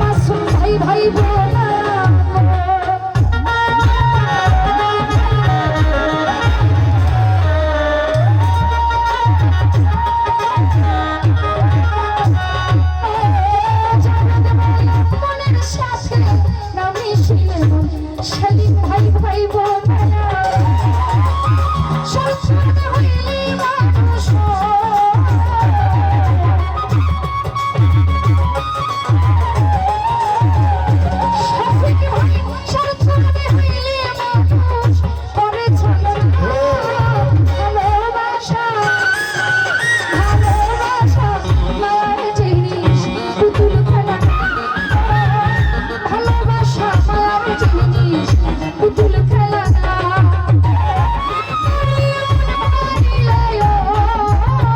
মাসুম ভাই ভাই বোন